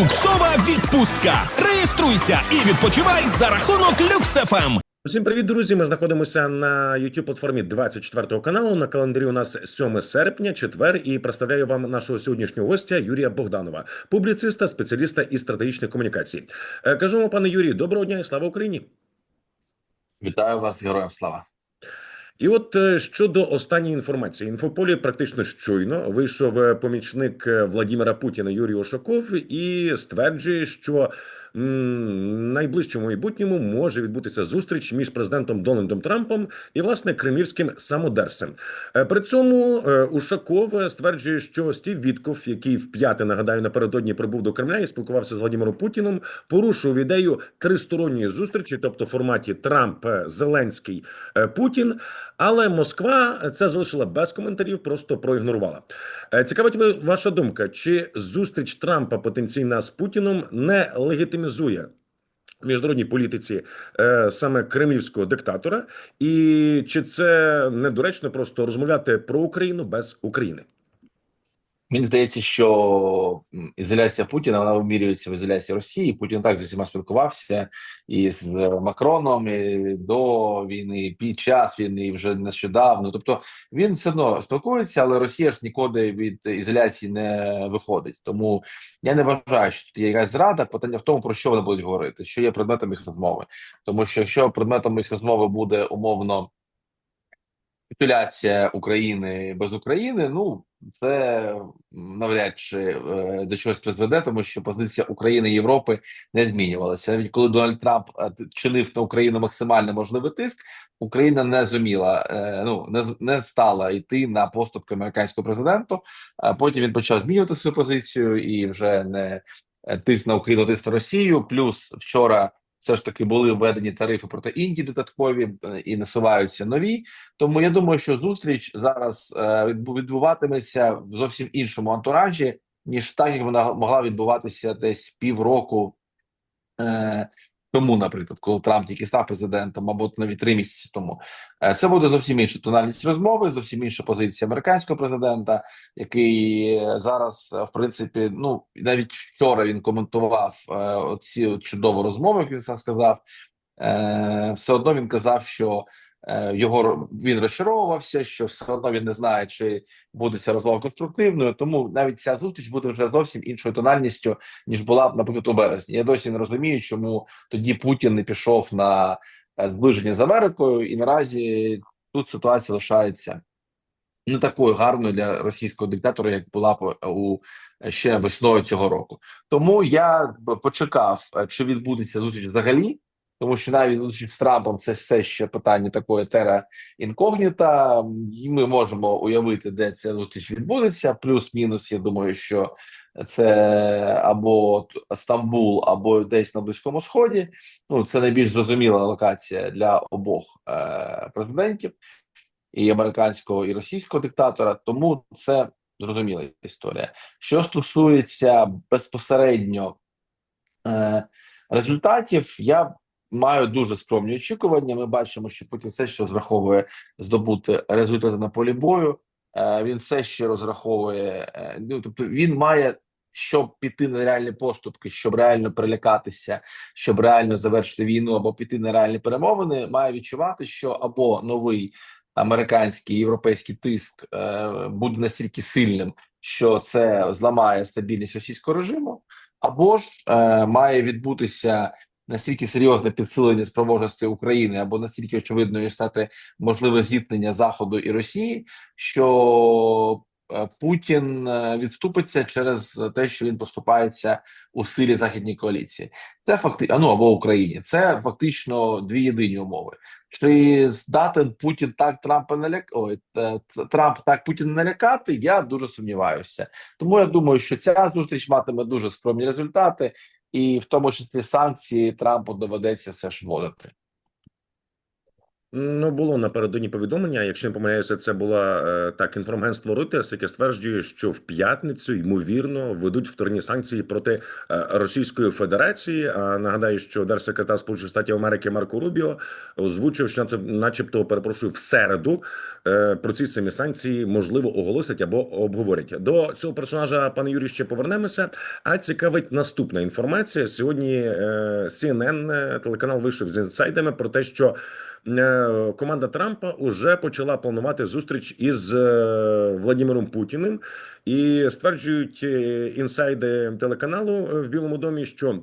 Люксова відпустка. Реєструйся і відпочивай за рахунок Люксефем. Усім привіт, друзі! Ми знаходимося на youtube платформі 24 каналу. На календарі у нас 7 серпня, четвер, і представляю вам нашого сьогоднішнього гостя Юрія Богданова, публіциста, спеціаліста із стратегічних комунікацій. Е, Кажемо, пане Юрію, доброго дня і слава Україні! Вітаю вас, героям слава. І от е, щодо останньої інформації, інфополі практично щойно вийшов е, помічник е, Владимира Путіна Юрій Ошаков і стверджує, що найближчому майбутньому може відбутися зустріч між президентом Дональдом Трампом і власне кремлівським самодерцем. Е, При цьому е, Ушаков е, стверджує, що Стів Вітков, який вп'яте нагадаю напередодні прибув до Кремля і спілкувався з Владимиром Путіном, порушив ідею тристоронньої зустрічі, тобто в форматі Трамп, Зеленський, Путін. Але Москва це залишила без коментарів, просто проігнорувала. Цікавить ви ваша думка, чи зустріч Трампа потенційна з Путіном не легітимізує в міжнародній політиці е, саме кремлівського диктатора, і чи це недоречно просто розмовляти про Україну без України? Мені здається, що ізоляція Путіна вона вимірюється в ізоляції Росії. Путін так з усіма спілкувався і з Макроном і до війни, під час війни, і вже нещодавно. Тобто він все одно спілкується, але Росія ж нікуди від ізоляції не виходить. Тому я не вважаю, що тут є якась зрада. Питання в тому, про що вони будуть говорити, що є предметом їх розмови. Тому що якщо предметом їх розмови буде умовно капітуляція України без України, ну це навряд чи е, до чогось призведе, тому що позиція України і Європи не змінювалася. Навіть коли Дональд Трамп е, чинив на Україну максимально можливий тиск, Україна не зуміла, е, ну не не стала йти на поступки американського президенту. Потім він почав змінювати свою позицію і вже не тиск на Україну, тиск на Росію. Плюс вчора. Все ж таки були введені тарифи проти Індії додаткові е, і насуваються нові. Тому я думаю, що зустріч зараз е, відбу- відбуватиметься в зовсім іншому антуражі, ніж так, як вона могла відбуватися десь півроку е, тому, наприклад, коли Трамп тільки став президентом, або навіть три місяці тому. Е, це буде зовсім інша тональність розмови, зовсім інша позиція американського президента, який е, зараз, е, в принципі, ну навіть вчора він коментував ці чудову розмову, як він сам сказав. Все одно він казав, що його ро- він розчаровувався, що все одно він не знає, чи буде ця розмова конструктивною. Тому навіть ця зустріч буде вже зовсім іншою тональністю, ніж була наприклад, у березні. Я досі не розумію, чому тоді Путін не пішов на е, зближення з Америкою, і наразі тут ситуація лишається не такою гарною для російського диктатора, як була б у ще весною цього року. Тому я почекав, е, чи відбудеться зустріч взагалі. Тому що навіть зустріч з Трампом це все ще питання такої тера інкогніта. І Ми можемо уявити, де ця зустріч відбудеться. Плюс-мінус. Я думаю, що це або Стамбул, або десь на Близькому Сході. Ну це найбільш зрозуміла локація для обох е- президентів і американського і російського диктатора. Тому це зрозуміла історія. Що стосується безпосередньо е, результатів, я маю дуже скромні очікування. Ми бачимо, що Путін все ще розраховує здобути результати на полі бою. Е, він все ще розраховує. е, ну тобто він має. Щоб піти на реальні поступки, щоб реально прилякатися, щоб реально завершити війну або піти на реальні перемовини, має відчувати, що або новий американський європейський тиск е, буде настільки сильним, що це зламає стабільність російського режиму, або ж е, має відбутися настільки серйозне підсилення спроможності України, або настільки очевидною стати можливе зіткнення Заходу і Росії, що е, Путін е, відступиться через те, що він поступається у силі західній коаліції. Це факти, ну або Україні. Це фактично дві єдині умови. Чи здатен Путін так Трампа наляк... Ой, т- Трамп так Путіна налякати? Я дуже сумніваюся. Тому я думаю, що ця зустріч матиме дуже скромні результати, і в тому числі санкції Трампу доведеться все ж вводити. Ну, було напередодні повідомлення. Якщо не помиляюся, це була е, так інформагентство Reuters, яке стверджує, що в п'ятницю ймовірно ведуть вторинні санкції проти е, Російської Федерації. А нагадаю, що держсекретар Сполучених Штатів Америки Марко Рубіо озвучив, що начебто, перепрошую, в середу е, про ці самі санкції можливо оголосять або обговорять. До цього персонажа, пане Юрій, ще повернемося. А цікавить наступна інформація. Сьогодні е, CNN, телеканал вийшов з інсайдами про те, що команда Трампа вже почала планувати зустріч із е, Владимиром Путіним, і стверджують е, інсайди телеканалу е, в Білому домі, що.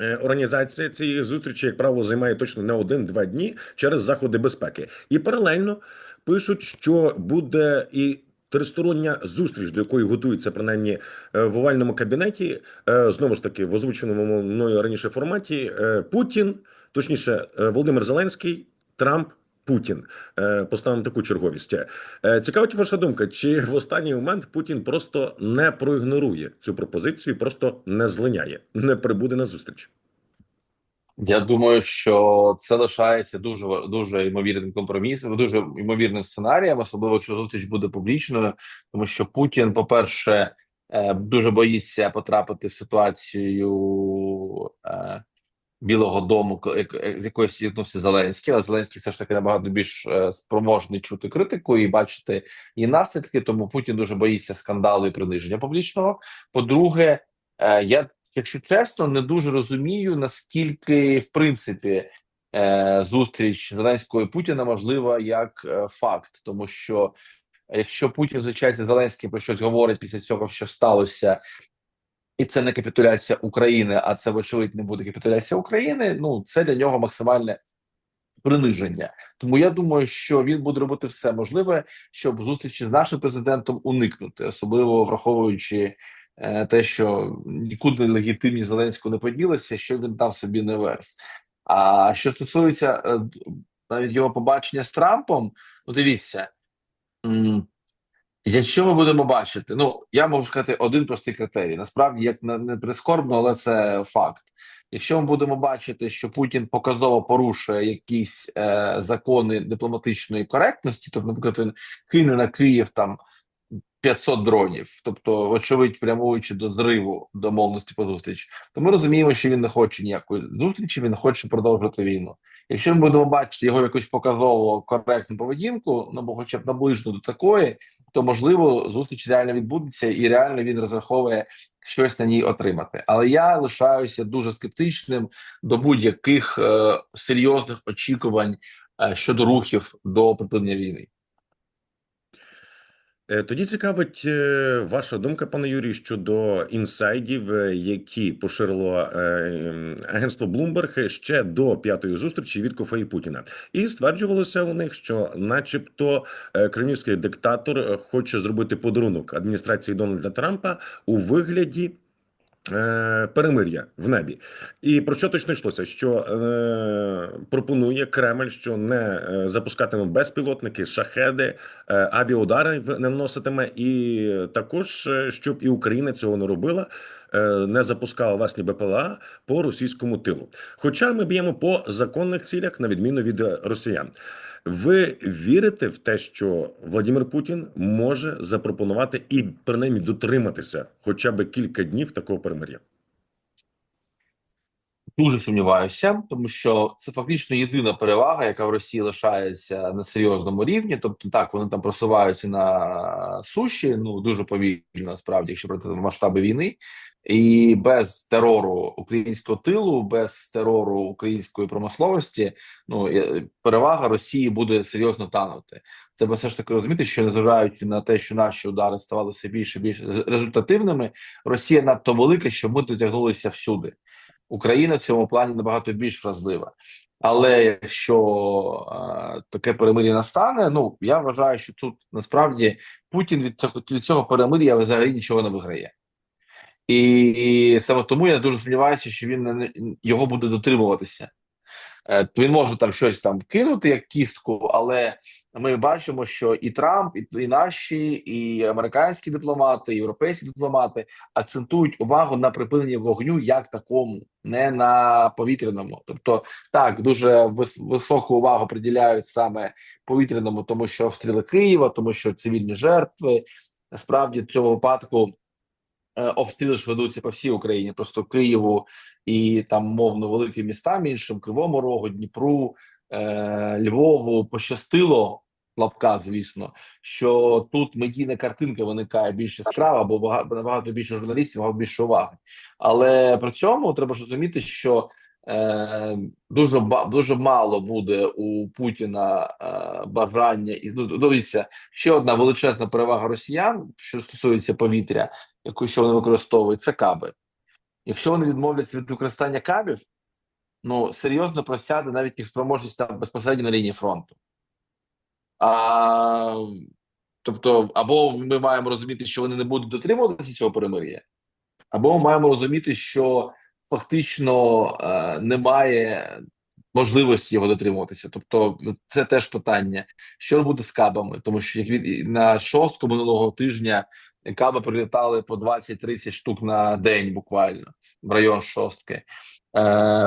е, Організація цієї зустрічі, як правило, займає точно не один-два дні через заходи безпеки, і паралельно пишуть, що буде і тристороння зустріч, до якої готується принаймні е, в овальному кабінеті. е, Знову ж таки, в озвученому мною раніше форматі е, Путін, точніше, е, Володимир Зеленський, Трамп. Путін Е, поставимо таку черговість. Е, Цікавить ваша думка, чи в останній момент Путін просто не проігнорує цю пропозицію, просто не злиняє, не прибуде на зустріч. Я думаю, що це лишається дуже дуже ймовірним компромісом, дуже ймовірним сценарієм, особливо якщо зустріч буде публічною, тому що Путін, по-перше, е, дуже боїться потрапити в ситуацію Білого Дому, з якою стикнувся Зеленський, але Зеленський все ж таки набагато більш е, спроможний чути критику і бачити її наслідки. Тому Путін дуже боїться скандалу і приниження публічного. По-друге, е, я, якщо чесно, не дуже розумію, наскільки в принципі е, зустріч Зеленського і Путіна можлива як факт, тому що якщо Путін зустрічається з Зеленським про щось говорить після цього, що сталося. І це не капітуляція України, а це вочевидь не буде капітуляція України. Ну це для нього максимальне приниження. Тому я думаю, що він буде робити все можливе, щоб зустрічі з нашим президентом уникнути, особливо враховуючи е, те, що нікуди легітимність Зеленського не поділася, що він там собі не верс. А що стосується е, навіть його побачення з Трампом, ну дивіться. Якщо ми будемо бачити, ну я можу сказати один простий критерій. Насправді, як не прискорбно, але це факт. Якщо ми будемо бачити, що Путін показово порушує якісь е, закони дипломатичної коректності, тобто, наприклад, він кине на Київ там 500 дронів, тобто, очевидь, прямуючи до зриву домовленості по зустріч, то ми розуміємо, що він не хоче ніякої зустрічі, він хоче продовжувати війну. Якщо ми будемо бачити його якусь показово коректну поведінку, ну бо хоча б наближено до такої, то можливо зустріч реально відбудеться, і реально він розраховує щось на ній отримати. Але я лишаюся дуже скептичним до будь-яких е, серйозних очікувань е, щодо рухів до припинення війни. Е, Тоді цікавить е, ваша думка, пане Юрій, щодо інсайдів, е, які поширило агентство Bloomberg ще до п'ятої зустрічі від Кофе і Путіна, і стверджувалося у них, що, начебто, кремлівський диктатор хоче зробити подарунок адміністрації Дональда Трампа у вигляді. Е, Перемир'я в небі, і про що точно йшлося? Що е, пропонує Кремль, що не е, запускатиме безпілотники, шахеди, е, авіаудари не наноситиме, і також е, щоб і Україна цього не робила, е, не запускала власні БПЛА по російському тилу. Хоча ми б'ємо по законних цілях, на відміну від росіян. Ви вірите в те, що Владимир Путін може запропонувати і принаймні дотриматися хоча б кілька днів такого перемир'я? Дуже сумніваюся, тому що це фактично єдина перевага, яка в Росії лишається на серйозному рівні. Тобто, так вони там просуваються на суші, ну дуже повільно, насправді, якщо брати масштаби війни, і без терору українського тилу, без терору української промисловості, ну е, перевага Росії буде серйозно танути. Це все ж таки розуміти, що незважаючи на те, що наші удари ставали все більше більш результативними, Росія надто велика, щоб ми дотягнулися всюди. Україна в цьому плані набагато більш вразлива. Але якщо е, таке перемир'я настане, ну я вважаю, що тут насправді Путін від від цього перемир'я взагалі нічого не виграє. І, саме тому я дуже сумніваюся, що він не- його буде дотримуватися. Е, він може там щось там кинути як кістку, але ми бачимо, що і Трамп, і, і наші, і американські дипломати, і європейські дипломати акцентують увагу на припиненні вогню як такому, не на повітряному. Тобто, так дуже вис- високу увагу приділяють саме повітряному, тому що обстріли Києва, тому що цивільні жертви. Насправді в цьому випадку обстріли ж ведуться по всій Україні, просто Києву і там мовно великим містам іншим Кривому Рогу, Дніпру, е, Львову пощастило лапках, звісно, що тут медійна картинка виникає більш яскрава, бо бага- набагато більше журналістів, багато більше уваги. Але при цьому треба ж розуміти, що е, дуже дуже мало буде у Путіна е, бажання і ну, дивіться, ще одна величезна перевага росіян, що стосується повітря, яку що вони використовують, це каби. Якщо вони відмовляться від використання кабів, ну серйозно просяде навіть їх спроможність там безпосередньо на лінії фронту. А, тобто, або ми маємо розуміти, що вони не будуть дотримуватися цього перемир'я, або ми маємо розуміти, що фактично е, немає можливості його дотримуватися. Тобто, це теж питання, що буде з кабами, тому що як від на шостку минулого тижня каби прилітали по 20-30 штук на день, буквально в район шостки. Е,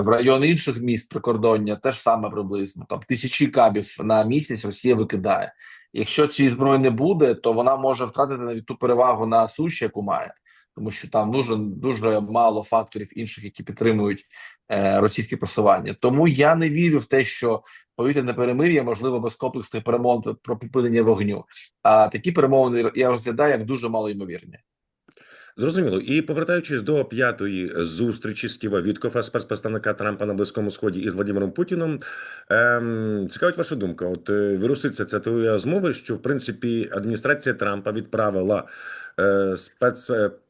в район інших міст прикордоння теж саме приблизно. Там тисячі кабів на місяць Росія викидає. Якщо цієї зброї не буде, то вона може втратити навіть ту перевагу на суші, яку має, тому що там дуже дуже мало факторів інших, які підтримують е, російське просування. Тому я не вірю в те, що повітряне перемир'я можливо без комплексних перемовин про припинення вогню. А такі перемовини я розглядаю як дуже малоймовірні. Зрозуміло. І повертаючись до п'ятої зустрічі Стіва Віткофа, спецпредставника Трампа на Близькому Сході із Владимиром Путіном, ем, цікавить ваша думка. От е, віруситься цитує змови, що в принципі адміністрація Трампа відправила е, спецпосланця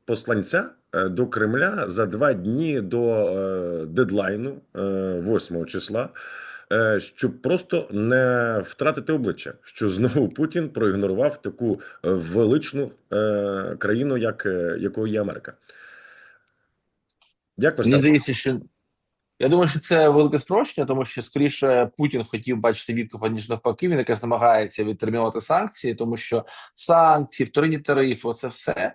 е, до Кремля за два дні до е, дедлайну е, 8 числа. е, Щоб просто не втратити обличчя, що знову Путін проігнорував таку величну е, країну, як якою є Америка. Як ви Мені здається, що я думаю, що це велике спрощення, тому що скоріше Путін хотів бачити Віткова, ніж навпаки. Він якраз намагається відтермінувати санкції, тому що санкції, вторинні тарифи, це все.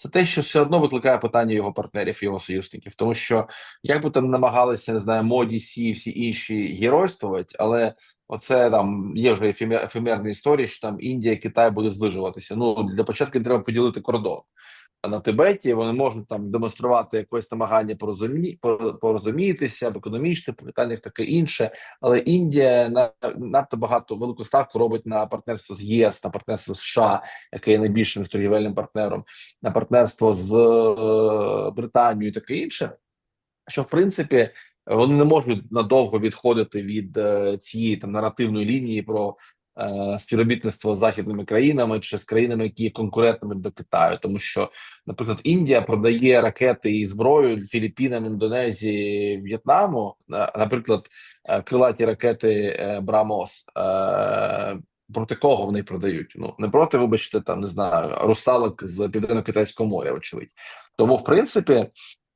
Це те, що все одно викликає питання його партнерів, його союзників, тому що як би там намагалися, не знаю, моді сі, всі інші геройствувати, але оце там є вже ефемер, ефемерні історії, що там Індія, Китай буде зближуватися. Ну для початку треба поділити кордон. На Тибеті вони можуть там демонструвати якесь намагання порозумі... порозумітися в економічних питаннях, таке інше. Але Індія на надто багато велику ставку робить на партнерство з ЄС, на партнерство з США, яке є найбільшим торгівельним партнером, на партнерство з е, Британією, таке інше. Що в принципі вони не можуть надовго відходити від е, цієї там наративної лінії про співробітництво з західними країнами чи з країнами, які є конкурентними до Китаю, тому що, наприклад, Індія продає ракети і зброю Філіппінам, Індонезії, В'єтнаму, наприклад, е, крилаті ракети е, Брамос. Е, Проти кого вони продають? Ну не проти, вибачте, там не знаю, русалок з південно-китайського моря, очевидь. Тому, в принципі, е,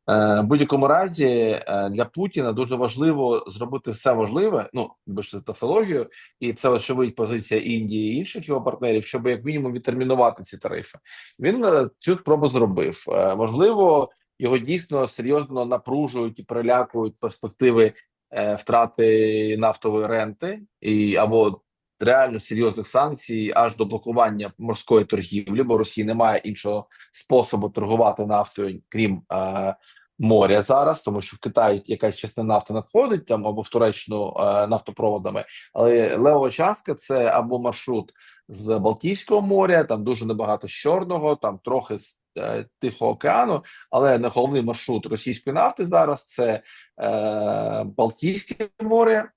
в будь-якому разі е, для Путіна дуже важливо зробити все можливе. Ну за тавтологію, і це очевидь позиція Індії і інших його партнерів, щоб як мінімум відтермінувати ці тарифи. Він е, цю спробу зробив. Е, Можливо, його дійсно серйозно напружують і перелякують перспективи е, втрати нафтової ренти і або реально серйозних санкцій аж до блокування морської торгівлі, бо Росії немає іншого способу торгувати нафтою, крім е, моря зараз, тому що в Китаї якась частина нафти надходить там або в Туреччину е, нафтопроводами, але левова частка це або маршрут з Балтійського моря, там дуже небагато з Чорного, там трохи з е, Тихого океану, але не головний маршрут російської нафти зараз це е, Балтійське море.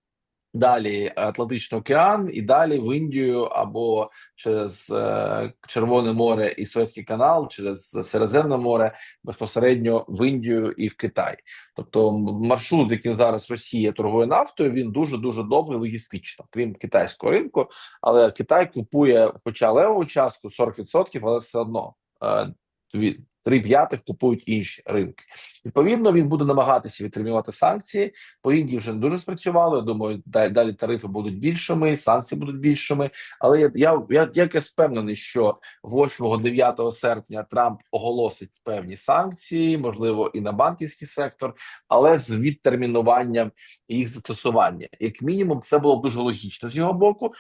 Далі Атлантичний океан, і далі в Індію або через е, Червоне море і Суецький канал, через Середземне море безпосередньо в Індію і в Китай. Тобто маршрут, яким зараз Росія торгує нафтою, він дуже дуже довгий логістично, крім китайського ринку. Але Китай купує, хоча левову частку 40%, але все одно е, від три п'ятих купують інші ринки. Відповідно, він буде намагатися відтримувати санкції. По Індії вже не дуже спрацювало. Я думаю, далі, тарифи будуть більшими, санкції будуть більшими. Але я я, я якось впевнений, що 8-9 серпня Трамп оголосить певні санкції, можливо, і на банківський сектор, але з відтермінуванням їх застосування. Як мінімум, це було б дуже логічно з його боку.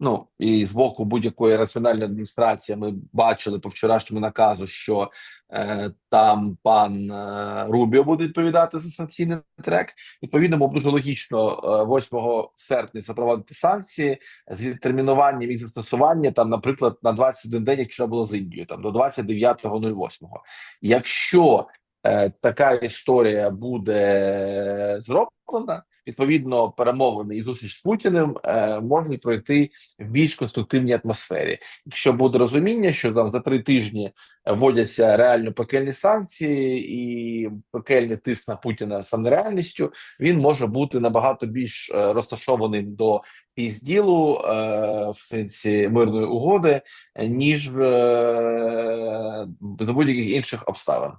Ну і з боку будь-якої раціональної адміністрації ми бачили по вчорашньому наказу, що е, там пан е, Рубіо буде відповідати за санкційний трек. Відповідно, було дуже логічно е, 8 серпня запровадити санкції з відтермінуванням їх застосування, там, наприклад, на 21 день, якщо було з Індією, там до 29.08. Якщо е, така історія буде зроблена, відповідно, перемовини і зустріч з Путіним е, можуть пройти в більш конструктивній атмосфері. Якщо буде розуміння, що там за три тижні вводяться реально пекельні санкції і пекельний тиск на Путіна саме реальністю, він може бути набагато більш е, розташованим до пізділу е, в сенсі мирної угоди, ніж за будь-яких інших обставин.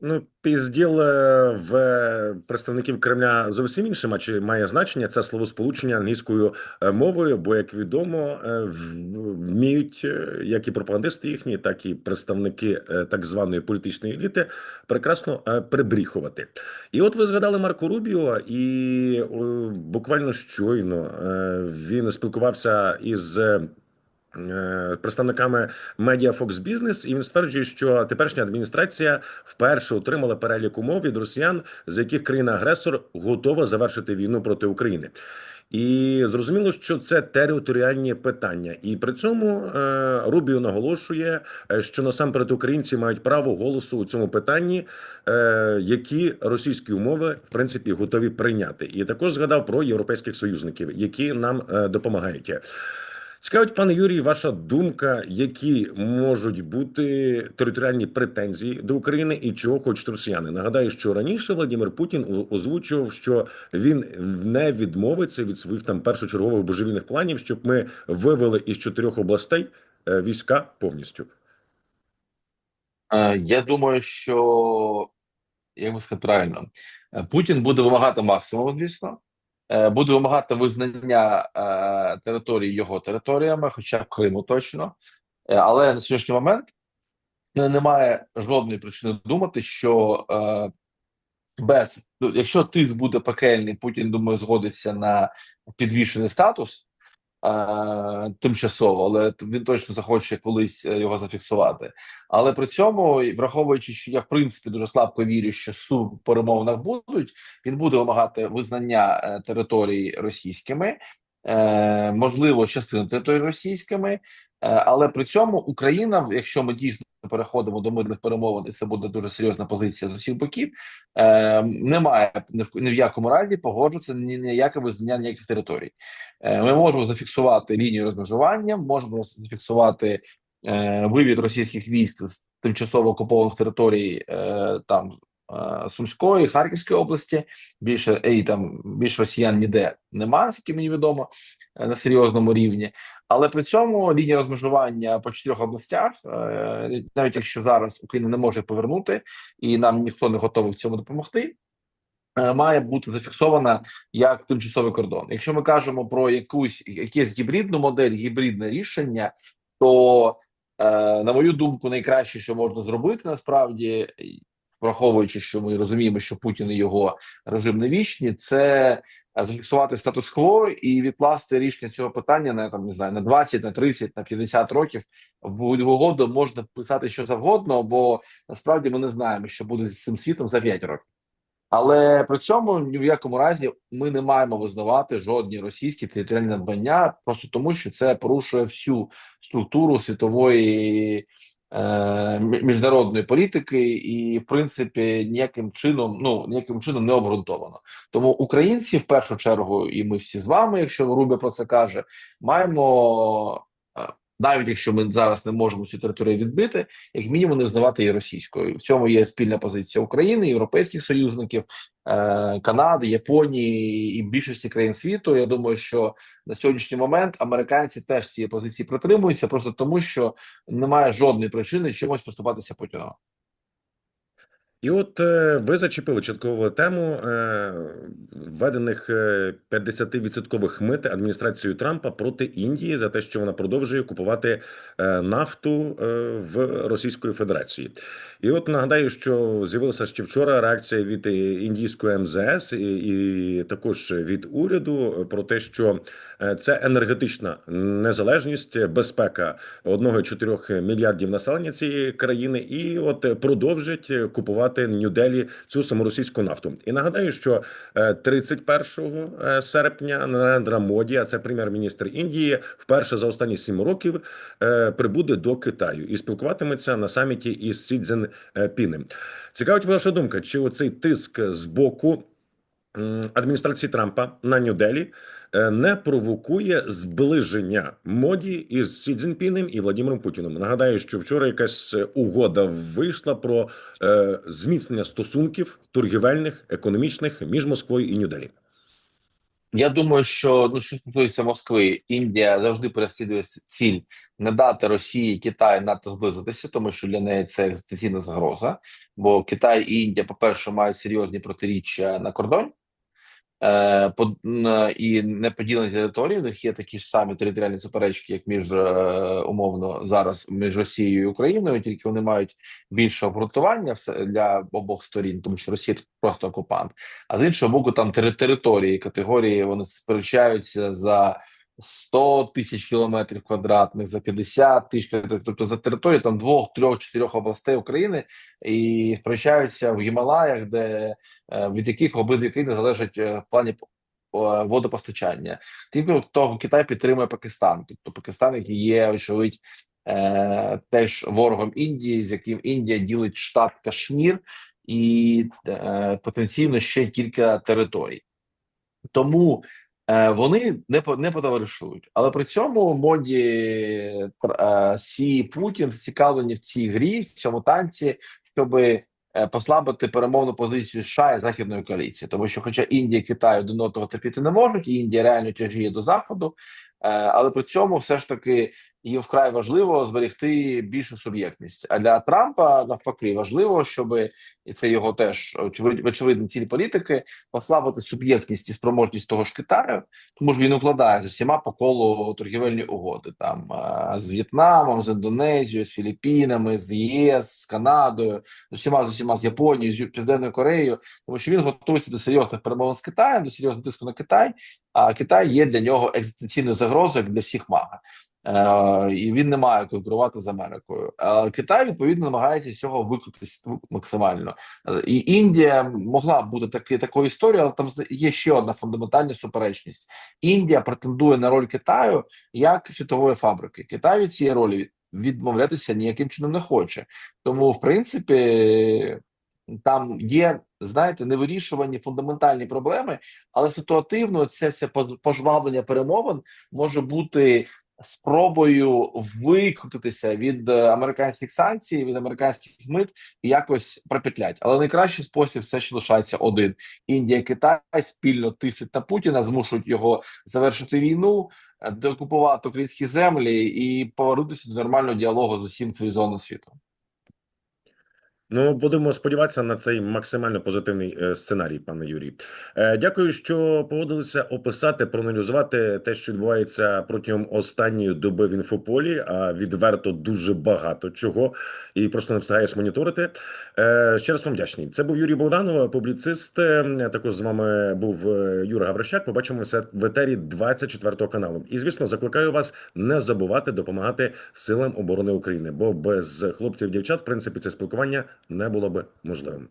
Ну, пізділ е, в представників Кремля зовсім інше маче- має значення. Це словосполучення англійською е, мовою, бо, як відомо, е, вміють е, як і пропагандисти їхні, так і представники е, так званої політичної еліти прекрасно е, прибріхувати. І от ви згадали Марко Рубіо, і е, буквально щойно е, він спілкувався із. Е, Представниками медіа Fox Business, і він стверджує, що теперішня адміністрація вперше отримала перелік умов від росіян, за яких країна-агресор готова завершити війну проти України. І зрозуміло, що це територіальні питання, і при цьому е, Рубіо наголошує, е, що насамперед українці мають право голосу у цьому питанні, які російські умови в принципі готові прийняти. І також згадав про європейських союзників, які нам допомагають. Цікавить, пане Юрій, ваша думка, які можуть бути територіальні претензії до України і чого хочуть росіяни? Нагадаю, що раніше Владимир Путін озвучував, що він не відмовиться від своїх там першочергових божевільних планів, щоб ми вивели із чотирьох областей е, війська повністю. Е, Я думаю, що як би сказати правильно, е, Путін буде вимагати максимуму, звісно, буде вимагати визнання е, території його територіями, хоча б Криму точно. Е, Але на сьогоднішній момент е, немає жодної причини думати, що е, без ну, якщо тиск буде пекельний, Путін думаю, згодиться на підвішений статус е, тимчасово, але він точно захоче колись е, його зафіксувати. Але при цьому, враховуючи, що я в принципі дуже слабко вірю, що суд перемовинах будуть, він буде вимагати визнання е, територій російськими, е, можливо, частину територій російськими, е, але при цьому Україна, якщо ми дійсно переходимо до мирних перемовин, і це буде дуже серйозна позиція з усіх боків, е, немає ні в, ні в якому разі погоджуватися ні ніяке визнання ніяких територій. Е, ми можемо зафіксувати лінію розмежування, можемо зафіксувати е, вивід російських військ з тимчасово окупованих територій е, там Сумської, Харківської області. Більше і там більше росіян ніде немає, скільки мені відомо е, на серйозному рівні. Але при цьому лінія розмежування по чотирьох областях, е, навіть якщо зараз Україна не може повернути, і нам ніхто не готовий в цьому допомогти. е, Має бути зафіксована як тимчасовий кордон. Якщо ми кажемо про якусь якусь гібридну модель, гібридне рішення, то е, на мою думку, найкраще, що можна зробити, насправді, враховуючи, що ми розуміємо, що Путін і його режим не вічні, це е, зафіксувати статус-кво і відкласти рішення цього питання на там не знаю на 20, на 30, на 50 років. В угоду можна писати що завгодно, бо насправді ми не знаємо, що буде з цим світом за 5 років. Але при цьому ні в якому разі ми не маємо визнавати жодні російські територіальні надбання, просто тому що це порушує всю структуру світової міжнародної політики, і в принципі ніяким чином, ну ніяким чином не обґрунтовано. Тому українці в першу чергу, і ми всі з вами, якщо Рубе про це каже, маємо е, навіть якщо ми зараз не можемо цю територію відбити, як мінімум не визнавати її російською. В цьому є спільна позиція України, європейських союзників, е, Канади, Японії і більшості країн світу. Я думаю, що на сьогоднішній момент американці теж цієї позиції притримуються, просто тому що немає жодної причини чимось поступатися Путіну. І от е, ви зачепили чіткову тему е, введених е, 50% мит адміністрацією Трампа проти Індії за те, що вона продовжує купувати нафту в Російської Федерації. І от нагадаю, що з'явилася ще вчора реакція від індійської МЗС і, і також від уряду про те, що це енергетична незалежність, безпека 1,4 мільярдів населення цієї країни, і от продовжать купувати Нью-Делі цю саму російську нафту. І нагадаю, що е, 31 е, серпня Нарендра Моді, а це прем'єр-міністр Індії, вперше за останні сім років е, прибуде до Китаю і спілкуватиметься на саміті із Сі Цзіньпінем. Цікавить ваша думка, чи оцей тиск з боку адміністрації Трампа на Нью-Делі е, не провокує зближення моді із Сі Цзіньпінем і Владимиром Путіним. Нагадаю, що вчора якась е, угода вийшла про е, зміцнення стосунків торгівельних, економічних між Москвою і Нью-Делі. Я думаю, що ну що стосується Москви, Індія завжди переслідує ціль не дати Росії Китаю надто зблизитися, тому що для неї це екзистенційна загроза. Бо Китай і Індія, по-перше, мають серйозні протиріччя на кордоні. Е, н- і неподілені території, в них є такі ж самі територіальні суперечки, як між е, умовно зараз між Росією і Україною, тільки вони мають більше обґрунтування для обох сторін, тому що Росія тут просто окупант. А з іншого боку, там тери- території категорії вони сперечаються за 100 тисяч кілометрів квадратних, за 50 тисяч квадратних, тобто за територію там двох, трьох, чотирьох областей України і сперечаються в Гімалаях, де е, від яких обидві країни залежать е, в плані е, водопостачання. Тільки того Китай підтримує Пакистан, тобто Пакистан, є очевидь теж ворогом Індії, з яким Індія ділить штат Кашмір і е, потенційно ще кілька територій. Тому вони не по- не потоваришують, але при цьому моді е, Сі Путін зацікавлені в цій грі, в цьому танці, щоб послабити перемовну позицію США і західної коаліції, тому що, хоча Індія і Китай один одного терпіти не можуть, і Індія реально тяжіє до заходу, е, але при цьому все ж таки їм вкрай важливо зберегти більшу суб'єктність. А для Трампа навпаки важливо, щоб і це його теж очевидь, очевидні цілі політики послабити суб'єктність і спроможність того ж Китаю, тому ж він укладає з усіма по колу торгівельні угоди там е, з В'єтнамом, з Індонезією, з Філіппінами, з ЄС, з Канадою, з усіма з усіма з Японією, з Південною Кореєю, тому що він готується до серйозних перемовин з Китаєм, до серйозного тиску на Китай. А Китай є для нього екзистенційною загрозою як для всіх мага. Е, і він не має конкурувати з Америкою. Е, Китай відповідно намагається з цього викрутитися максимально. Е, І Індія могла бути таки такою історією, але там є ще одна фундаментальна суперечність. Індія претендує на роль Китаю як світової фабрики. Китай від цієї ролі відмовлятися ніяким чином не хоче. Тому, в принципі, там є, знаєте, невирішувані фундаментальні проблеми, але ситуативно це все пожвавлення перемовин може бути спробою викрутитися від е, американських санкцій, від американських мит і якось пропетлять. Але найкращий спосіб все ще лишається один: Індія, Китай спільно тиснуть на Путіна, змушують його завершити війну, е, деокупувати українські землі і повернутися до нормального діалогу з усім цивілізованим світом. Ну, будемо сподіватися на цей максимально позитивний е, сценарій, пане Юрій. Е, Дякую, що погодилися описати, проаналізувати те, що відбувається протягом останньої доби в інфополі. А відверто дуже багато чого, і просто не встигаєш моніторити. Е, Ще раз вам вдячний. Це був Юрій Богданов, публіцист. Також з вами був Юра Гаврищак. Побачимося в етері 24 каналу. І звісно, закликаю вас не забувати допомагати силам оборони України, бо без хлопців, дівчат, в принципі, це спілкування не було би можливим.